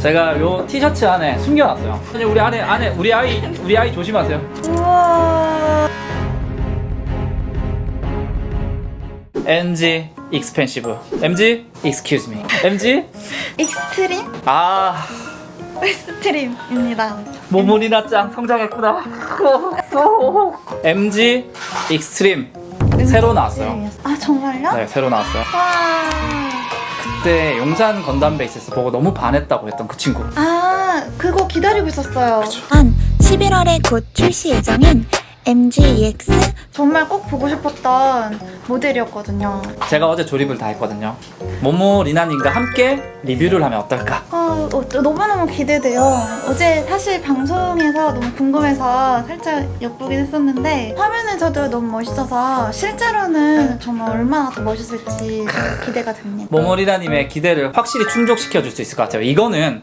제가 요 티셔츠 안에 숨겨놨어요. 아니, 우리 안에 안에 우리 아이 우리 아이 조심하세요. 우와. NG expensive. MG excuse me. MG 익스트림 아 웨스트림입니다. 모모리나 짱 성장했구나. MG extreme 새로 나왔어요. 아 정말요? 네 새로 나왔어요. 와. 그때 용산 건담 베이스에서 보고 너무 반했다고 했던 그 친구. 아 그거 기다리고 있었어요. 한 11월에 곧 출시 예정인 MGEX 정말 꼭 보고 싶었던 모델이었거든요. 제가 어제 조립을 다 했거든요. 모모 리나님과 함께 리뷰를 하면 어떨까? 어, 어, 너무너무 기대돼요. 어제 사실 방송에서 너무 궁금해서 살짝 엿보긴 했었는데 화면에서도 너무 멋있어서 실제로는 정말 얼마나 더 멋있을지 기대가 됩니다. 모모 리나님의 기대를 확실히 충족시켜 줄 수 있을 것 같아요. 이거는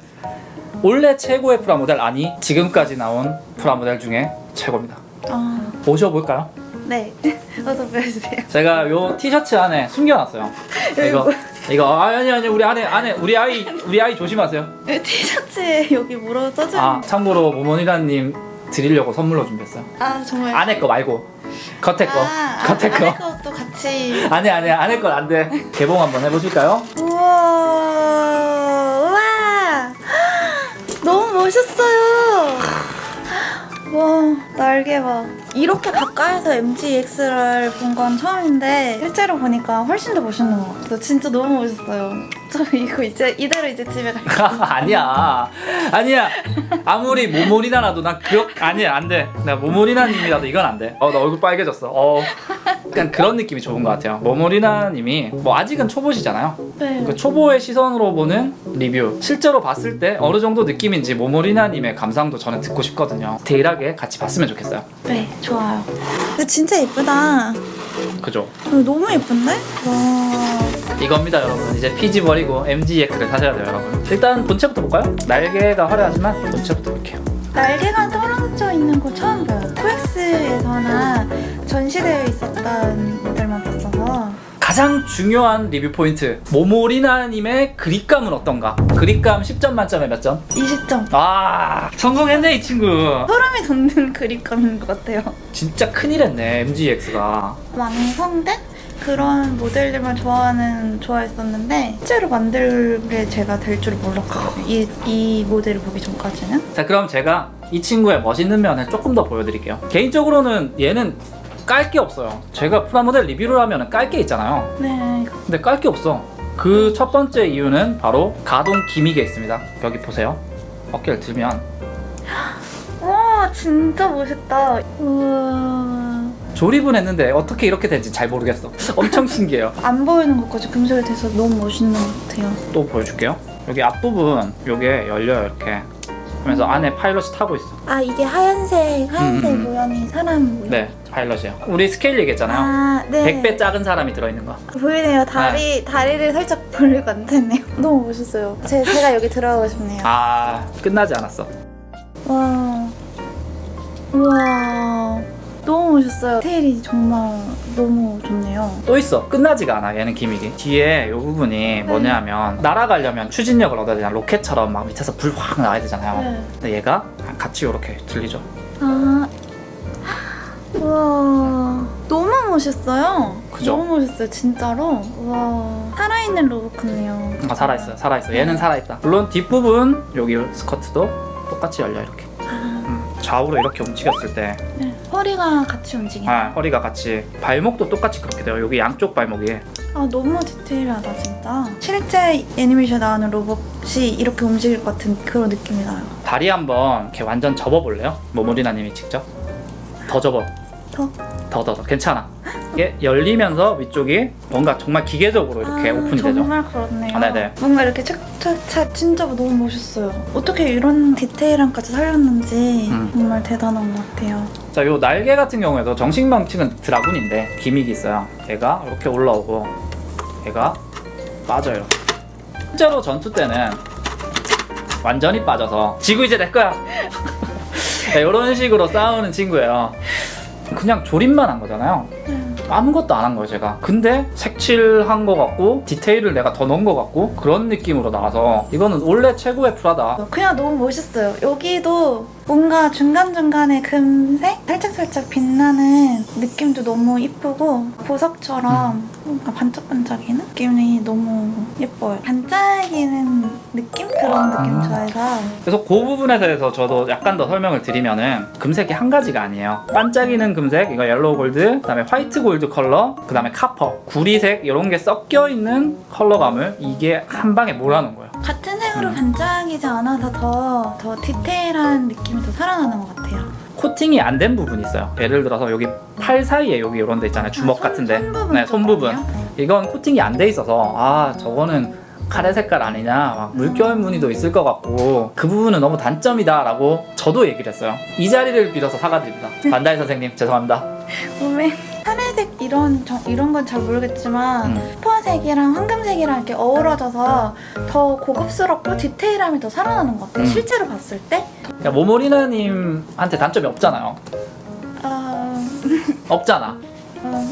원래 최고의 프라모델 아니 지금까지 나온 프라모델 중에 최고입니다. 아, 모셔볼까요? 네. 어서 보여주세요. 제가 요 티셔츠 안에 숨겨놨어요. 이거 이거 아, 아니 아니 우리 안에 안에 우리 아이 우리 아이 조심하세요. 이 티셔츠에 여기 뭐라고 써져 아 있는 참고로 모모리나님 드리려고 선물로 준비했어요. 아, 정말. 안에 거 말고 겉에 거 아, 겉에 안에 거. 것도 같이. 아니 아니 안에 건 안 돼. 개봉 한번 해보실까요? 우와. 우와. 너무 멋있어요. 와, 날개 봐. 이렇게 가까이서 MGX를 본 건 처음인데 실제로 보니까 훨씬 더 멋있는 것 같아요. 진짜 너무 멋있어요. 저 이거 이제 이대로 이제 집에 갈게요. 아니야 아니야 아무리 모모리나라도 난 그렇 아니야 안돼 나 모모리나님이라도 이건 안돼 어 나 얼굴 빨개졌어 어 약간 그런 느낌이 좋은 것 같아요 모모리나님이 뭐 아직은 초보시잖아요 네. 그 초보의 시선으로 보는 리뷰 실제로 봤을 때 어느 정도 느낌인지 모모리나님의 감상도 저는 듣고 싶거든요 디테일하게 같이 봤으면 좋겠어요 네, 좋아요. 근데 진짜 예쁘다. 그죠 어, 너무 예쁜데? 와. 이겁니다 여러분 이제 PG 버리고 MGX를 사셔야 돼요 여러분 일단 본체부터 볼까요? 날개가 화려하지만 본체부터 볼게요 날개가 떨어져 있는 거 처음 봐요. 코엑스에서나 전시되 어 있었던 모델만 봤어서 가장 중요한 리뷰 포인트 모모리나님의 그립감은 어떤가? 그립감 10점 만점에 몇 점? 20점. 아 성공했네 이 친구 소름이 돋는 그립감인 것 같아요. 진짜 큰일 했네 MGX가 완성된 그런 모델들만 좋아하는 좋아했었는데 실제로 만들게 제가 될 줄 몰랐거든요. 이, 이 모델을 보기 전까지는. 자 그럼 제가 이 친구의 멋있는 면을 조금 더 보여드릴게요 개인적으로는 얘는 깔 게 없어요 제가 프라모델 리뷰를 하면 깔 게 있잖아요 네. 근데 깔 게 없어 그 첫 번째 이유는 바로 가동 기믹에 있습니다 여기 보세요 어깨를 들면 와 진짜 멋있다. 우와. 조립은 했는데 어떻게 이렇게 된지 잘 모르겠어 엄청 신기해요 안 보이는 것까지 금속이 돼서 너무 멋있는 것 같아요. 또 보여줄게요. 여기 앞부분 요게 열려요 이렇게. 그러면서 안에 파일럿이 타고 있어. 아 이게 하얀색 하얀색 음, 음. 모양이 사람 모양. 네, 파일럿이에요. 우리 스케일 얘기했잖아요. 아 네. 100배 작은 사람이 들어있는 거. 보이네요. 다리 다리를 살짝 벌리고 앉았네요. 너무 멋있어요. 제, 제가 여기 들어가고 싶네요. 아, 끝나지 않았어. 와. 우와. 너무 멋있어요. 디테일이 정말 너무 좋네요. 또 있어. 끝나지가 않아. 얘는 기믹이. 뒤에 요 부분이 뭐냐면 날아가려면 추진력을 얻어야 되잖아. 로켓처럼 막 밑에서 불 확 나야 되잖아요. 네. 근데 얘가 같이 요렇게 들리죠. 아. 우와. 너무 멋있어요. 그죠? 너무 멋있어요. 진짜로. 와. 살아있는 로봇 같네요. 아, 살아있어요. 살아있어. 얘는 살아있다. 물론 뒷부분 여기 스커트도 똑같이 열려 이렇게. 좌우로 이렇게 움직였을 때 네. 허리가 같이 움직이네. 아, 허리가 같이 발목도 똑같이 그렇게 돼요. 여기 양쪽 발목이 아 너무 디테일하다 진짜 실제 애니메이션 나오는 로봇이 이렇게 움직일 것 같은 그런 느낌이 나요 다리 한번 이렇게 완전 접어 볼래요? 모모리나님이 직접 더 접어 더? 더 더 더 괜찮아 이게 열리면서 위쪽이 뭔가 정말 기계적으로 이렇게 아, 오픈이 되죠. 정말 그렇네요. 아, 네네. 뭔가 이렇게 착착착 진짜 너무 멋있어요. 어떻게 이런 디테일함까지 살렸는지 음. 정말 대단한 것 같아요. 자, 요 날개 같은 경우에도 정식 명칭은 드라군인데 기믹이 있어요. 얘가 이렇게 올라오고 얘가 빠져요. 실제로 전투 때는 완전히 빠져서 지구 이제 내 거야. 네, 이런 식으로 싸우는 친구예요. 그냥 조립만 한 거잖아요. 네. 아무것도 안 한 거예요 제가 근데 색칠한 거 같고 디테일을 내가 더 넣은 거 같고 그런 느낌으로 나와서 이거는 원래 최고의 프라다 그냥 너무 멋있어요. 여기도 뭔가 중간중간에 금색? 살짝살짝 빛나는 느낌도 너무 이쁘고 보석처럼 뭔가 반짝반짝이는 느낌이 너무 예뻐요. 반짝이는 느낌? 그런 느낌 아. 좋아해서 그래서 그 부분에 대해서 저도 약간 더 설명을 드리면은 금색이 한 가지가 아니에요. 반짝이는 금색, 이거 옐로우 골드, 그다음에 화이트 골드 컬러, 그다음에 카퍼, 구리색 이런 게 섞여 있는 컬러감을 이게 한 방에 몰아놓은 거예요. 같은 색으로 음. 반짝이지 않아서 더, 더 디테일한 느낌이 더 살아나는 것 같아요. 코팅이 안 된 부분이 있어요. 예를 들어서 여기 팔 사이에 여기 이런 데 있잖아요. 주먹 아, 손- 같은데. 손 부분 네, 손 부분. 쪽이요? 이건 코팅이 안 돼 있어서 아 저거는 카레 색깔 아니냐 막 물결 무늬도 있을 것 같고 그 부분은 너무 단점이다라고 저도 얘기를 했어요 이 자리를 빌어서 사과드립니다 반다이 선생님 죄송합니다 몸에 하늘색 이런 저- 이런 건 잘 모르겠지만 음. 퍼색이랑 황금색이랑 이렇게 어우러져서 더 고급스럽고 디테일함이 더 살아나는 것 같아요. 음. 실제로 봤을 때. 야, 모모리나님한테 단점이 없잖아요 어... 없잖아 어...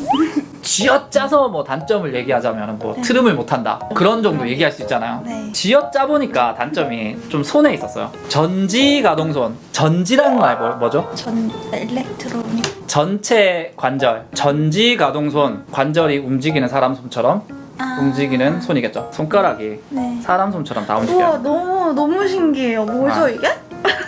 쥐어짜서 뭐 단점을 얘기하자면 뭐 네. 트름을 못한다 그런 정도 얘기할 수 있잖아요 네. 쥐어짜 보니까 단점이 좀 손에 있었어요 전지 가동손 전지라는 말 뭐, 뭐죠? 전 일렉트로닉. 전체 관절 전지 가동손 관절이 움직이는 사람 손처럼 아... 움직이는 손이겠죠 손가락이 네. 사람 손처럼 다 우와 움직여요 너무 너무 신기해요. 뭐죠 아. 이게?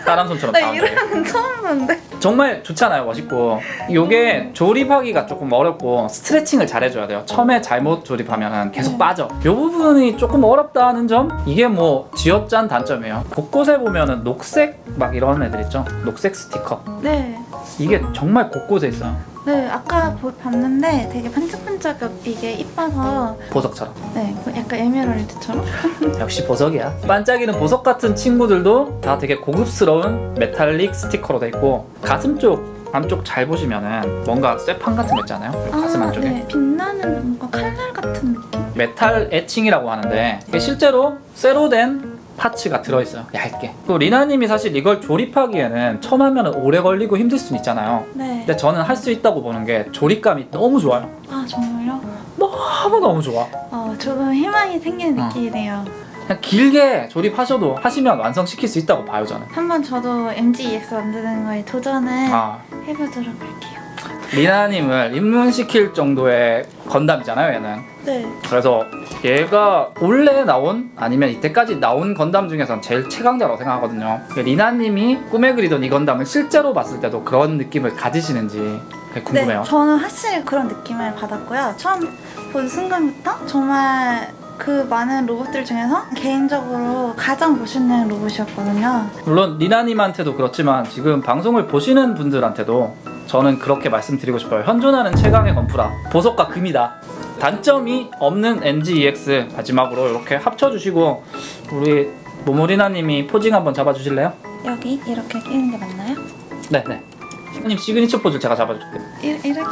사람 손처럼 나 다 움직여요 이러면 처음 보는데. 정말 좋잖아요 멋있고 이게 조립하기가 조금 어렵고 스트레칭을 잘 해줘야 돼요 처음에 잘못 조립하면 계속 네. 빠져 이 부분이 조금 어렵다는 점 이게 뭐 쥐어짠 단점이에요 곳곳에 보면은 녹색 막 이런 애들 있죠 녹색 스티커 네. 이게 정말 곳곳에 있어요 네 아까 보- 봤는데 되게 반짝반짝 이게 이뻐서 보석처럼 네 약간 에메랄드처럼. 역시 보석이야. 반짝이는 보석 같은 친구들도 다 되게 고급스러운 메탈릭 스티커로 돼 있고 가슴 쪽 안쪽 잘 보시면은 뭔가 쇠판 같은 거 있잖아요. 여기 가슴 아, 안쪽에 네. 빛나는 뭔가 칼날 같은 느낌. 메탈 에칭이라고 하는데 이게 실제로 쇠로 된 파츠가 들어있어요. 얇게. 또 리나님이 사실 이걸 조립하기에는 처음 하면 오래 걸리고 힘들 수는 있잖아요. 네. 근데 저는 할 수 있다고 보는 게 조립감이 너무 좋아요. 아 정말요? 너무 너무 좋아. 어 조금 희망이 생기는 어. 느낌이네요. 그냥 길게 조립하셔도 하시면 완성시킬 수 있다고 봐요 저는. 한번 저도 MGEX 만드는 거에 도전을 아 해보도록 할게요. 리나님을 입문시킬 정도의 건담이잖아요, 얘는. 네. 그래서 얘가 원래 나온 아니면 이때까지 나온 건담 중에선 제일 최강자라고 생각하거든요. 리나님이 꿈에 그리던 이 건담을 실제로 봤을 때도 그런 느낌을 가지시는지 궁금해요. 네, 저는 확실히 그런 느낌을 받았고요. 처음 본 순간부터 정말 그 많은 로봇들 중에서 개인적으로 가장 멋있는 로봇이었거든요. 물론 리나님한테도 그렇지만 지금 방송을 보시는 분들한테도 저는 그렇게 말씀드리고 싶어요. 현존하는 최강의 건프라 보석과 금이다. 단점이 없는 MGEX 마지막으로 이렇게 합쳐주시고 우리 모모리나님이 포징 한번 잡아주실래요? 여기 이렇게 끼는 게 맞나요? 네네. 님 시그니처 포즈 제가 잡아줄게요. 이, 이렇게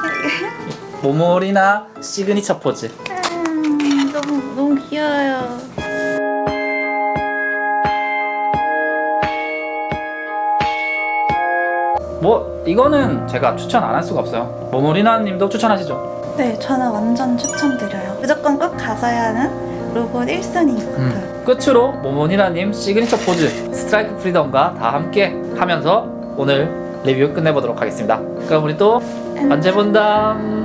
모모리나 시그니처 포즈. 음, 너무 너무 귀여워요. 뭐 이거는 제가 추천 안 할 수가 없어요. 모모리나님도 추천하시죠? 네, 저는 완전 추천드려요. 무조건 꼭 가져야 하는 로봇 1순위 같아요. 끝으로 모모리나님 시그니처 포즈 스트라이크 프리덤과 다 함께 하면서 오늘 리뷰 끝내보도록 하겠습니다. 그럼 우리 또 언제 본담?